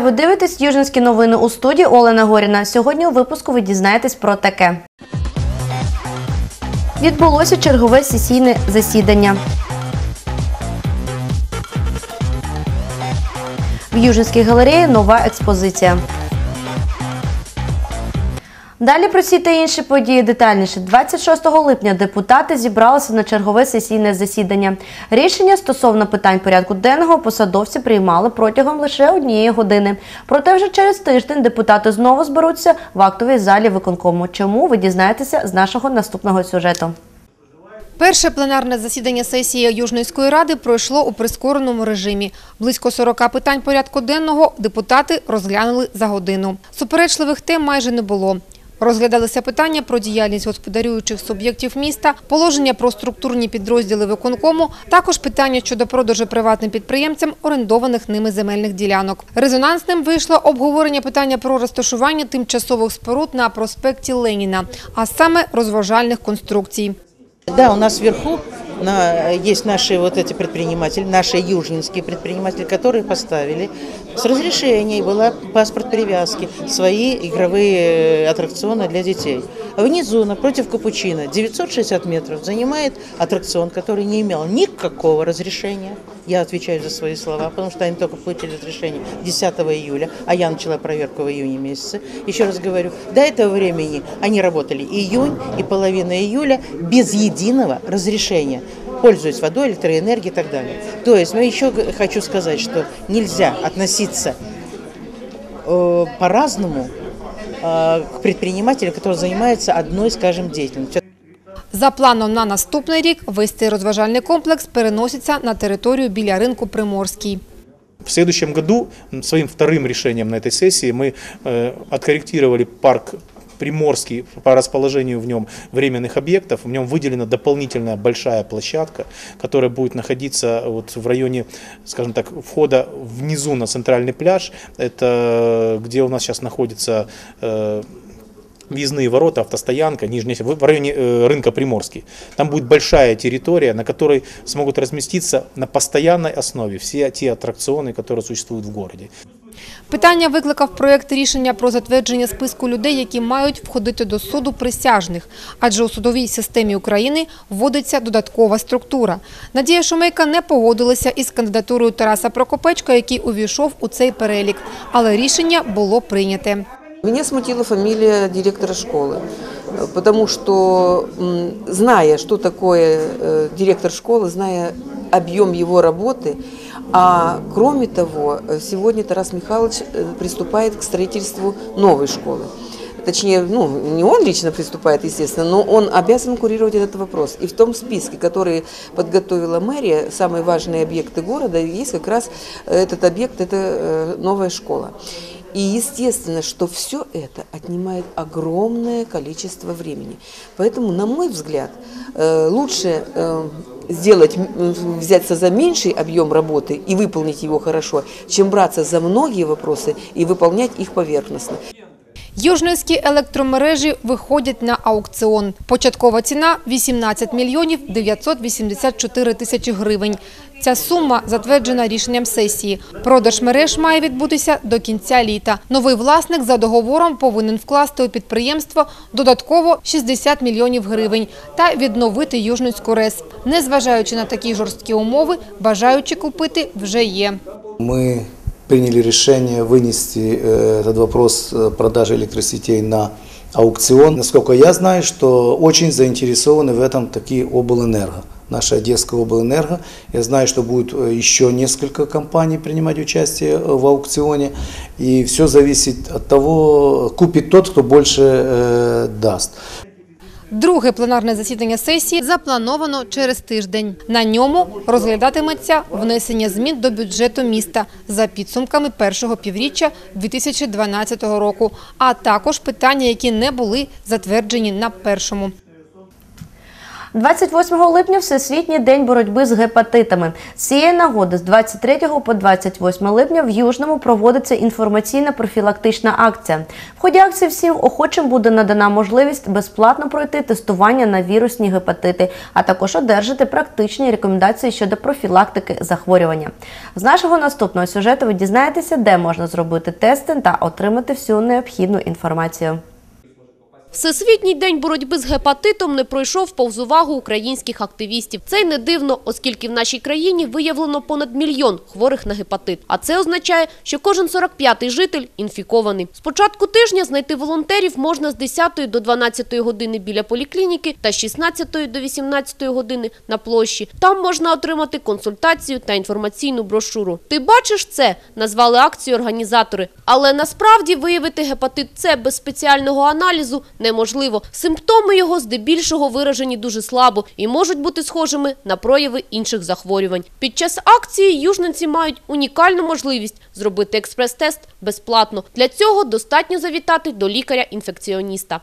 Ви дивитесь Южинські новини у студії Олена Горіна. Сьогодні у випуску ви дізнаєтесь про таке. Відбулося чергове сесійне засідання. В Южинській галереї нова експозиція. Далі про ці та інші події детальніше. 26 липня депутати зібралися на чергове сесійне засідання. Рішення стосовно питань порядку денного посадовці приймали протягом лише однієї години. Проте вже через тиждень депутати знову зберуться в актовій залі виконкому. Чому ви дізнаєтеся з нашого наступного сюжету? Перше пленарне засідання сесії Южнойської ради пройшло у прискореному режимі. Близько 40 питань порядку денного депутати розглянули за годину. Суперечливих тем майже не було. Розглядалися питання про діяльність господарюючих суб'єктів міста, положення про структурні підрозділи виконкому, також питання щодо продажу приватним підприємцям орендованих ними земельних ділянок. Резонансним вийшло обговорення питання про розташування тимчасових споруд на проспекті Леніна, а саме розважальних конструкцій. Да, у нас вверху на, есть наши вот эти предприниматели, наши южнинские предприниматели, которые поставили с разрешения была паспорт привязки, свои игровые аттракционы для детей. Внизу, напротив Капучино, 960 метров занимает аттракцион, который не имел никакого разрешения. Я отвечаю за свои слова, потому что они только получили разрешение 10 июля, а я начала проверку в июне месяце. Еще раз говорю, до этого времени они работали июнь и половина июля без единого разрешения пользуясь водой, электроэнергией и так далее. То есть, ну еще г- хочу сказать, что нельзя относиться э, по-разному э, к предпринимателю, который занимается одной, скажем, деятельностью. За планом на наступний рік весь цей розважальний комплекс переноситься на територію біля ринку Приморський. В следующем году м, своим вторым решением на этой сессии мы э, откорректировали парк Приморский по расположению в нем временных объектов. В нем выделена дополнительная большая площадка, которая будет находиться вот в районе, скажем так, входа внизу на центральный пляж. Это где у нас сейчас находится э, въездные ворота, автостоянка, нижняя, в районе э, рынка Приморский. Там будет большая территория, на которой смогут разместиться на постоянной основе все те аттракционы, которые существуют в городе. Питання викликав проєкт рішення про затвердження списку людей, які мають входити до суду присяжних, адже у судовій системі України вводиться додаткова структура. Надія Шумейка не погодилася із кандидатурою Тараса Прокопечка, який увійшов у цей перелік, але рішення було прийняте. Меня смутила фамилия директора школы, э, потому что, зная, что такое э, директор школы, зная объем его работы, а кроме того, э, сегодня Тарас Михайлович э, приступает к строительству новой школы. Точнее, ну, не он лично приступает, естественно, но он обязан курировать этот вопрос. И в том списке, который подготовила мэрия, самые важные объекты города, есть как раз этот объект, это новая школа. И естественно, что все это отнимает огромное количество времени. Поэтому, на мой взгляд, э, лучше э, сделать, взяться за меньший объем работы и выполнить его хорошо, чем браться за многие вопросы и выполнять их поверхностно. Южнойські електромережі виходять на аукціон. Початкова ціна – 18 мільйонів 984 тисячі гривень. Ця сума затверджена рішенням сесії. Продаж мереж має відбутися до кінця літа. Новий власник за договором повинен вкласти у підприємство додатково 60 мільйонів гривень та відновити Южнойську РЕС. Незважаючи на такі жорсткі умови, бажаючи купити вже є. Мы приняли решение вынести э, этот вопрос э, продажи электросетей на аукцион. Насколько я знаю, что очень заинтересованы в этом такие облэнерго. Наша Одесская облэнерго. Я знаю, что будет э, еще несколько компаний принимать участие в аукционе. И все зависит от того, купит тот, кто больше э, даст. Друге пленарне засідання сесії заплановано через тиждень. На ньому розглядатиметься внесення змін до бюджету міста за підсумками першого півріччя 2012 року, а також питання, які не були затверджені на першому. 28 липня Всесвітній день боротьби з гепатитами. З цієї нагоди з 23 по 28 липня в Южному проводиться інформаційна профілактична акція. В ході акції всім охочим буде надана можливість безплатно пройти тестування на вірусні гепатити, а також одержати практичні рекомендації щодо профілактики захворювання. З нашого наступного сюжету ви дізнаєтеся, де можна зробити тести та отримати всю необхідну інформацію. Всесвітній день боротьби з гепатитом не пройшов повз увагу українських активістів. Це й не дивно, оскільки в нашій країні виявлено понад мільйон хворих на гепатит. А це означає, що кожен 45-й житель інфікований. З початку тижня знайти волонтерів можна з 10 до 12 години біля поліклініки та з 16 до 18 години на площі. Там можна отримати консультацію та інформаційну брошуру. Ти бачиш це? Назвали акцію організатори. Але насправді виявити гепатит С без спеціального аналізу неможливо. Симптоми його здебільшого виражені дуже слабо і можуть бути схожими на прояви інших захворювань. Під час акції южненці мають унікальну можливість зробити експрес-тест безплатно. Для цього достатньо завітати до лікаря-інфекціоніста.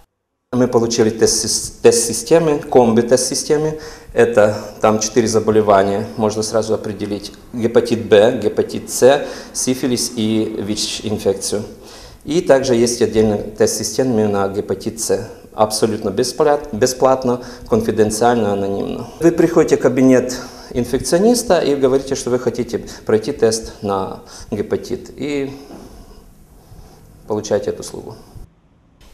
Мы получили тест, тест системы, комби тест системы. Это там четыре заболевания, можно сразу определить. Гепатит Б, гепатит С, сифилис и ВИЧ-инфекцию. И также есть отдельный тест системы на гепатит С. Абсолютно бесплат- бесплатно, конфиденциально, анонимно. Вы приходите в кабинет инфекциониста и говорите, что вы хотите пройти тест на гепатит. И получаете эту услугу.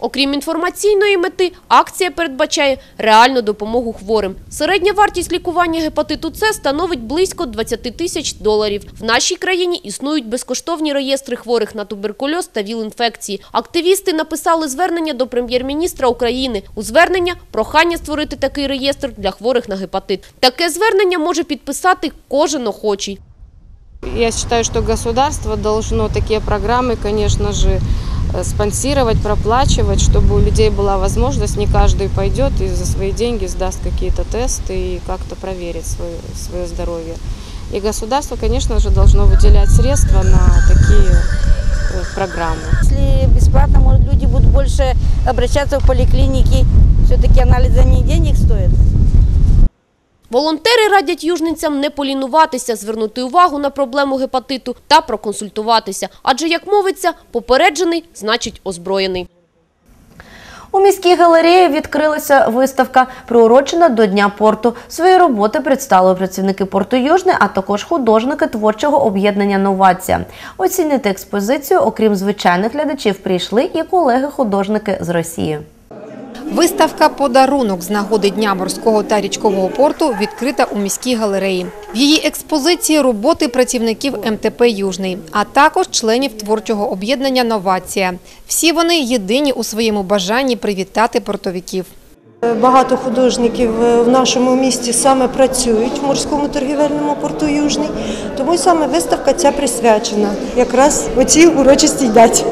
Окрім інформаційної мети, акція передбачає реальну допомогу хворим. Середня вартість лікування гепатиту С становить близько 20 тисяч доларів. В нашій країні існують безкоштовні реєстри хворих на туберкульоз та ВІЛ-інфекції. Активісти написали звернення до прем'єр-міністра України. У звернення прохання створити такий реєстр для хворих на гепатит. Таке звернення може підписати кожен охочий. Я считаю, что государство должно такие программы, конечно же, э, спонсировать, проплачивать, чтобы у людей была возможность, не каждый пойдет и за свои деньги сдаст какие-то тесты и как-то проверит свое, свое здоровье. И государство, конечно же, должно выделять средства на такие э, программы. Если бесплатно, может, люди будут больше обращаться в поликлиники. Все-таки анализы не денег стоят. Волонтери радять южненцям не полінуватися, звернути увагу на проблему гепатиту та проконсультуватися. Адже, як мовиться, попереджений – значить озброєний. У міській галереї відкрилася виставка, приурочена до Дня порту. Свої роботи представили працівники порту Южне, а також художники творчого об'єднання Новація. Оцінити експозицію, окрім звичайних глядачів, прийшли і колеги-художники з Росії. Виставка «Подарунок» з нагоди Дня морського та річкового порту відкрита у міській галереї. В її експозиції роботи працівників МТП «Южний», а також членів творчого об'єднання «Новація». Всі вони єдині у своєму бажанні привітати портовиків. Багато художників е, в нашому місті саме працюють в морському торгівельному порту Южний, тому саме виставка ця присвячена якраз оцій урочистій даті.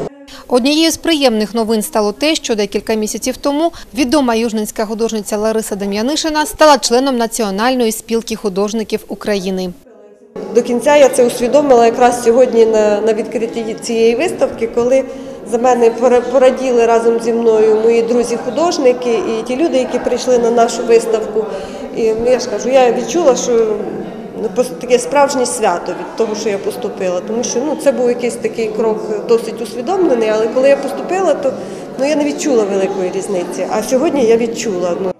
Однією з приємних новин стало те, що декілька місяців тому відома южненська художниця Лариса Дем'янишина стала членом Національної спілки художників України. До кінця я це усвідомила якраз сьогодні на, відкритті цієї виставки, коли за мене пора- пораділи разом зі мною мої друзі-художники і ті люди, які прийшли на нашу виставку. І я ж кажу, я відчула, що таке справжнє свято від того, що я поступила. Тому що ну, це був якийсь такий крок досить усвідомлений, але коли я поступила, то ну, я не відчула великої різниці. А сьогодні я відчула. Ну,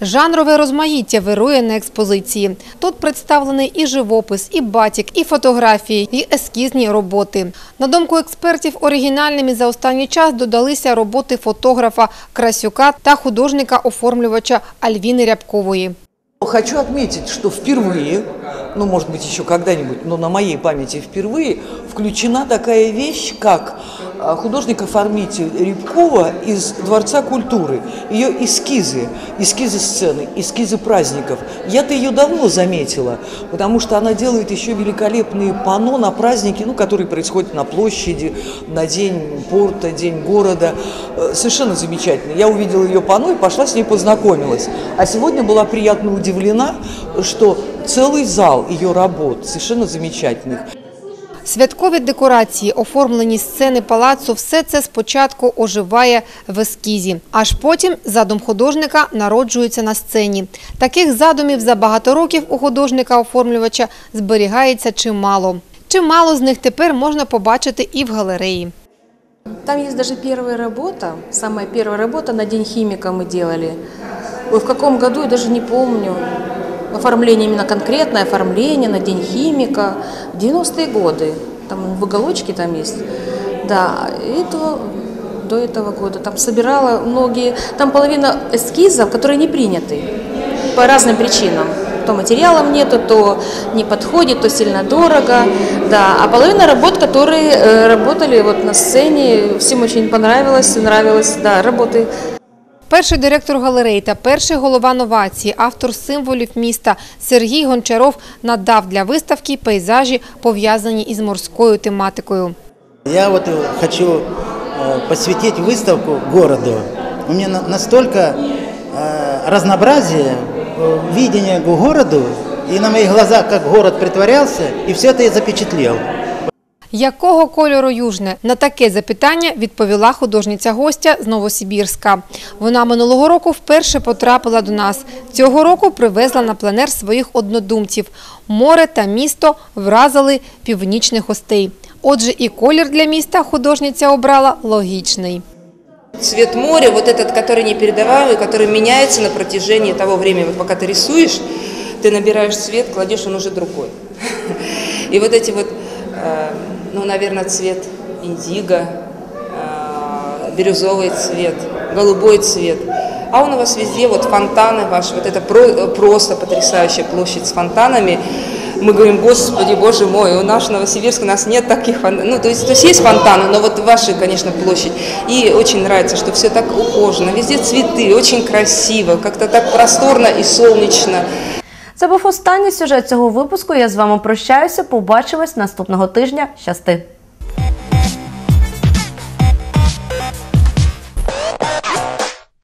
Жанрове розмаїття вирує на експозиції. Тут представлений і живопис, і батік, і фотографії, і ескізні роботи. На думку експертів, оригінальними за останній час додалися роботи фотографа Красюка та художника-оформлювача Альвіни Рябкової. Хочу отметить, что впервые, ну, может быть, еще когда-нибудь, но на моей памяти впервые включена такая вещь, как а, художник-оформитель Рябкова из Дворца культуры. Ее эскизы, эскизы сцены, эскизы праздников. Я-то ее давно заметила, потому что она делает еще великолепные панно на праздники, ну, которые происходят на площади, на день порта, день города. Э, Совершенно замечательно. Я увидела ее панно и пошла с ней познакомилась. А сегодня была приятно удивлена, что целый зал ее работ совершенно замечательных. Святкові декорації, оформлені сцени палацу – все це спочатку оживає в ескізі. Аж потім задум художника народжується на сцені. Таких задумів за багато років у художника-оформлювача зберігається чимало. Чимало з них тепер можна побачити і в галереї. Там есть даже первая работа, самая первая работа на День химика мы делали. Ой, в каком году, я даже не помню. Оформление, именно конкретное оформление на День химика. В 90-е годы. Там в уголочке там есть. Да, и до, до этого года. Там собирала многие... Там половина эскизов, которые не приняты по разным причинам. То материалов нету, то не подходит, то сильно дорого. Да. А половина работ, которые э, работали вот на сцене, всем очень понравилось, нравилось, да, работы. Перший директор галереї та перший голова новації, автор символів міста Сергій Гончаров надав для виставки пейзажі, пов'язані із морською тематикою. Я вот э, хочу э, посвятить выставку городу. У меня на- настолько э, разнообразие э, видения к городу, и на моих глазах, как город притворялся, и все это я запечатлел. Якого кольору южне? На таке запитання відповіла художниця гостя з Новосибірська. Вона минулого року вперше потрапила до нас. Цього року привезла на пленер своїх однодумців. Море та місто вразили північних гостей. Отже, і колір для міста художниця обрала логічний. Цвет моря, вот этот, который непередаваемый, который меняется на протяжении того времени. Вот пока ты рисуешь, ты набираешь цвет, кладешь, он уже другой. И вот эти вот, э, ну, наверное, цвет индиго, э, бирюзовый цвет, голубой цвет. А он у вас везде, вот фонтаны ваши, вот это про- просто потрясающая площадь с фонтанами. Мы говорим, господи, боже мой, у нас в Новосибирске у нас нет таких фонтанов. Ну, то есть, то есть есть фонтаны, но вот ваша, конечно, площадь. И очень нравится, что все так ухожено, везде цветы, очень красиво, как-то так просторно и солнечно. Це був останній сюжет цього випуску. Я з вами прощаюся. Побачимось наступного тижня. Щасти!